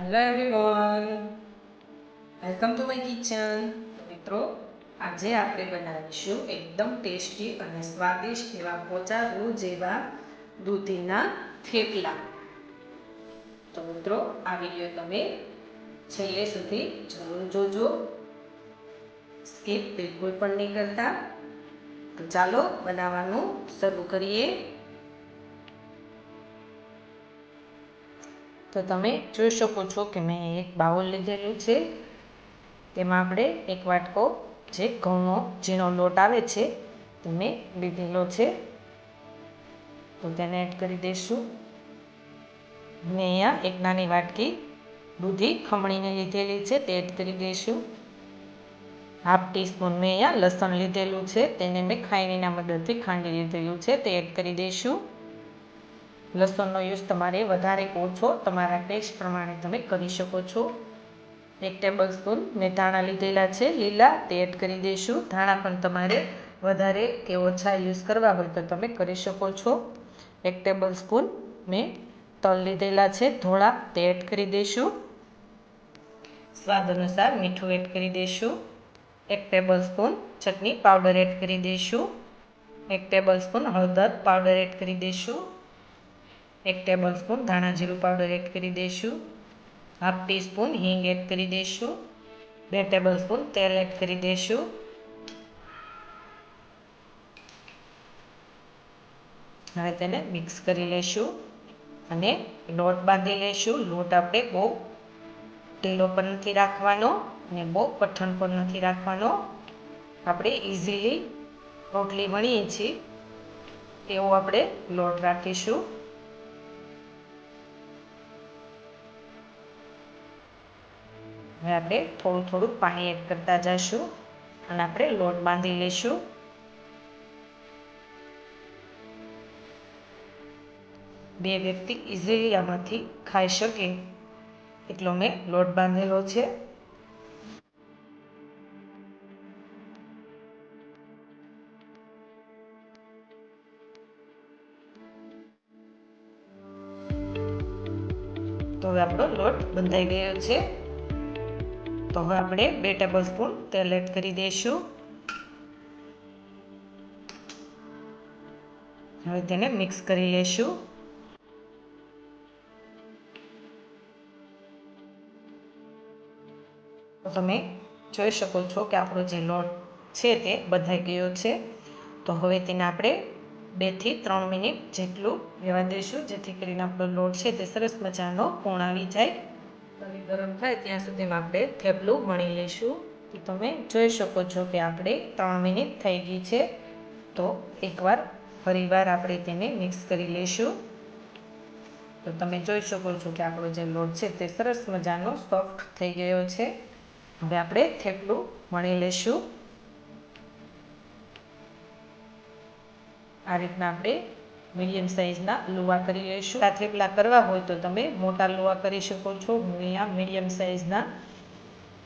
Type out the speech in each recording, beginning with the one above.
Hello everyone welcome to my kitchen મિત્રો, આજે આપણે બનાવીશું એકદમ ટેસ્ટી અને સ્વાદિષ્ટ એવા પોચા દૂધ જેવા દૂધીના થેપલા. તો મિત્રો, આ વીડિયો તમે છેલ્લે સુધી જરૂર જોજો. સ્કીપ બિલકુલ પણ નહીં કરતા. તો ચાલો બનાવવાનું શરૂ કરીએ. તો તમે જોઈ શકો છો કે મેં એક બાઉલ લીધેલું છે. તેમાં આપણે એક વાટકો જે ઘઉંનો ઝીણો લોટ આવે છે તો મેં લીધેલો છે. તો તેને એડ કરી દઈશું. મેં અહીંયા એક નાની વાટકી દૂધી ખમણીને લીધેલી છે તે એડ કરી દઈશું. હાફ ટીસ્પૂન મેં અહીંયા લસણ લીધેલું છે તેને મેં ખાયણીના મદદથી ખાંડી લીધેલું છે તે એડ કરી દઈશું. લસણનો યુઝ તમારે વધારે ઓછો તમારા ટેસ્ટ પ્રમાણે તમે કરી શકો છો. એક ટેબલ સ્પૂન મેં ધાણા લીધેલા છે, લીલા, તે એડ કરી દઈશું. ધાણા પણ તમારે વધારે કે ઓછા યુઝ કરવા હોય તો તમે કરી શકો છો. એક ટેબલ સ્પૂન મેં તલ લીધેલા છે ધોળા તે એડ કરી દઈશું. સ્વાદ અનુસાર મીઠું એડ કરી દઈશું. એક ટેબલ સ્પૂન ચટણી પાવડર એડ કરી દઈશું. એક ટેબલ સ્પૂન હળદર પાવડર એડ કરી દઈશું. એક ટેબલ સ્પૂન ધાણા જીરું પાવડર એડ કરી દઈશું. હાફ ટીસ્પૂન હિંગ એડ કરી દઈશું. બે ટેબલ સ્પૂન તેલ એડ કરી દઈશું. હવે તેને મિક્સ કરી લઈશું અને લોટ બાંધી લઈશું. લોટ આપણે બહુ ઢીલો પણ નથી રાખવાનો અને બહુ કઠણ પણ નથી રાખવાનો. આપણે ઇઝીલી રોટલી વણીએ છીએ. એવો આપણે લોટ રાખીશું. હવે આપણે થોડું થોડું પાણી એડ કરતા જઈશું અને આપણે લોટ બાંધી લઈશું. બે વ્યક્તિ ઇઝીલી આમાંથી ખાઈ શકે એટલો મેં લોટ બાંધેલો છે. તો હવે આપણો લોટ બંધાઈ ગયો છે. તો હવે આપણે બે ટેબલ સ્પૂન તેલ એડ કરી દઈશું. હવે તેને મિક્સ કરી લઈશું. તમે જોઈ શકો છો કે આપણો જે લોટ છે તે બધાઈ ગયો છે. તો હવે તેને આપણે બેથી ત્રણ મિનિટ જેટલું રહેવા દઈશું, જેથી કરીને આપણો લોટ છે તે સરસ મજાનો પૂર્ણ આવી જાય. તવી ગરમ થાય ત્યાં સુધીમાં આપણે થેપલું વણી લઈશું. તો તમે જોઈ શકો છો કે આપણે ત્રણ મિનિટ થઈ ગઈ છે. તો એકવાર ફરીવાર આપણે તેને મિક્સ કરી લઈશું. તો તમે જોઈ શકો છો કે આપણો જે લોટ છે તે સરસ મજાનો સોફ્ટ થઈ ગયો છે. હવે આપણે થેપલું વણી લઈશું. આ રીતના આપણે મીડિયમ સાઇઝના લુવા કરી લઈશું. આ થેપલા કરવા હોય તો તમે મોટા લુવા કરી શકો છો. હું અહીંયા મીડિયમ સાઇઝના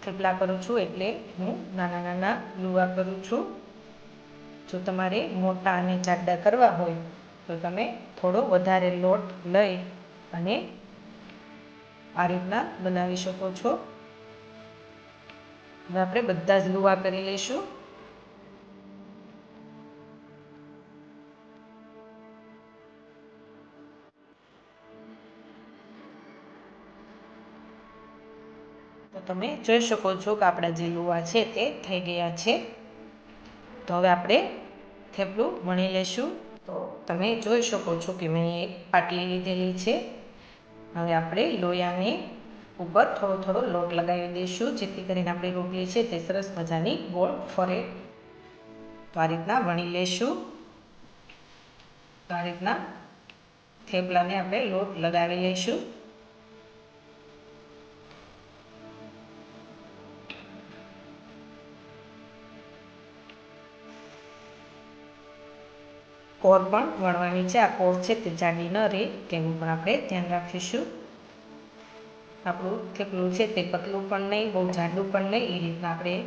થેપલા કરું છું એટલે હું નાના નાના લુવા કરું છું. જો તમારે મોટા અને જાડા કરવા હોય તો તમે થોડો વધારે લોટ લઈ અને આ રીતના બનાવી શકો છો. આપણે બધા જ લુવા કરી લઈશું. તો તમે જોઈ શકો છો કે આપણા જે લોવા છે તે થઈ ગયા છે. તો હવે આપણે થેપલું વણી લઈશું તો તમે જોઈ શકો છો કે મેં એક પાટલી લીધેલી છે. હવે આપણે લોયાની ઉપર થોડો થોડો લોટ લગાવી દઈશું, જેથી કરીને આપણી રોટલી છે તે સરસ મજાની ગોળ ફરે. તો આ રીતના વણી લઈશું તો આ રીતના થેપલાને આપણે લોટ લગાવી લઈશું. કોર પણ વણવાની છે. આ કોર છે તે જાડી ન રહે તેવું પણ આપણે ધ્યાન રાખીશું. આપણું થેપલું છે તે પતલું પણ નહીં, બહુ જાડું પણ નહીં. એ રીતના આપણે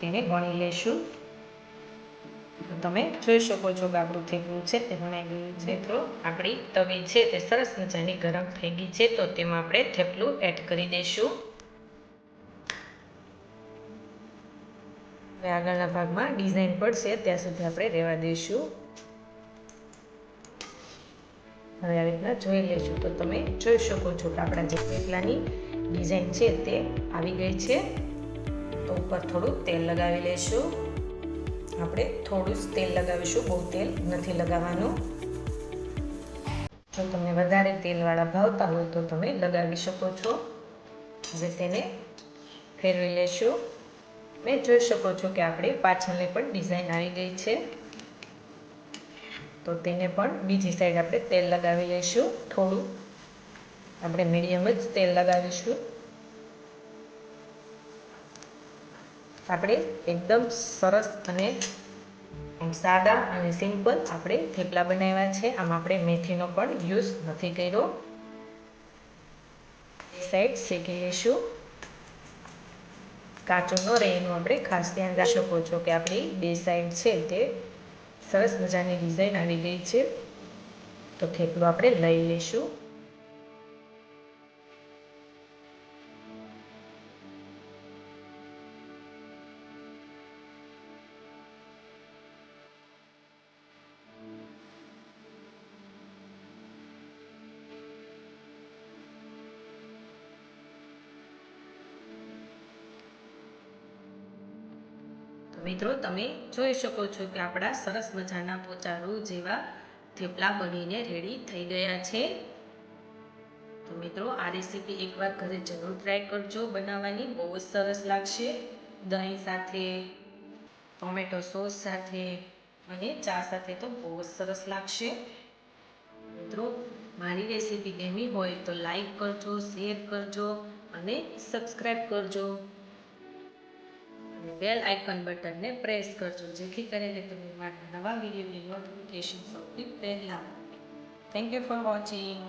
તેને વણી લઈશું. તમે જોઈ શકો છો કે આપણું થેપલું છે તે વણાઈ ગયું છે. તો આપણી તવી છે તે સરસ મજાની ગરમ થઈ ગઈ છે. તો તેમાં આપણે થેપલું એડ કરી દઈશું. હવે આગળના ભાગમાં ડિઝાઇન પડશે ત્યાં સુધી આપણે રહેવા દઈશું. હવે આવી રીતના જોઈ લેશું તો તમે જોઈ શકો છો કે આપણા જે થેપલાની ડિઝાઇન છે તે આવી ગઈ છે. તો ઉપર થોડું તેલ લગાવી લઈશું. આપણે થોડું જ તેલ લગાવીશું. બહુ તેલ નથી લગાવવાનું. જો તમને વધારે તેલવાળા ભાવતા હોય તો તમે લગાવી શકો છો. હવે તેને ફેરવી લેશું મેં જોઈ શકો છો કે આપણે પાછળની પણ ડિઝાઇન આવી ગઈ છે. તો તેને પણ બીજી સાઈડ આપણે તેલ લગાવી લઈશું. થોડું. આપણે મીડિયમ જ તેલ લગાવીશું. આપણે એકદમ સરસ અને સાદા અને સિમ્પલ આપણે થેપલા બનાવ્યા છે. આમ આપણે મેથીનો પણ યુઝ નથી કર્યો. સાઈડ શેકી લઈશું. કાચો ન રહે એનું આપણે ખાસ ધ્યાન રાખી શકો છો કે આપણી બે સાઈડ છે તે સરસ મજાની ડિઝાઇન આવી ગઈ છે. તો થેપલું આપણે લઈ લઈશું. તો મિત્રો, તમે જોઈ શકો છો કે આપણા સરસ મજાના પોચારું જેવા થેપલા બનીને રેડી થઈ ગયા છે. તો મિત્રો, આ રેસીપી એકવાર ઘરે જરૂર ટ્રાય કરજો. બનાવવાની બહુ જ સરસ લાગશે. દહીં સાથે, ટોમેટો સોસ સાથે અને ચા સાથે તો બહુ જ સરસ લાગશે. મિત્રો, મારી રેસીપી ગમી હોય તો લાઈક કરજો શેર કરજો અને સબસ્ક્રાઈબ કરજો. બેલ આઇકન બટનને પ્રેસ કરજો, જેથી કરીને તમે મારા નવા વિડીયોની નોટિફિકેશન સૌથી પહેલાં થેન્ક યુ ફોર વોચિંગ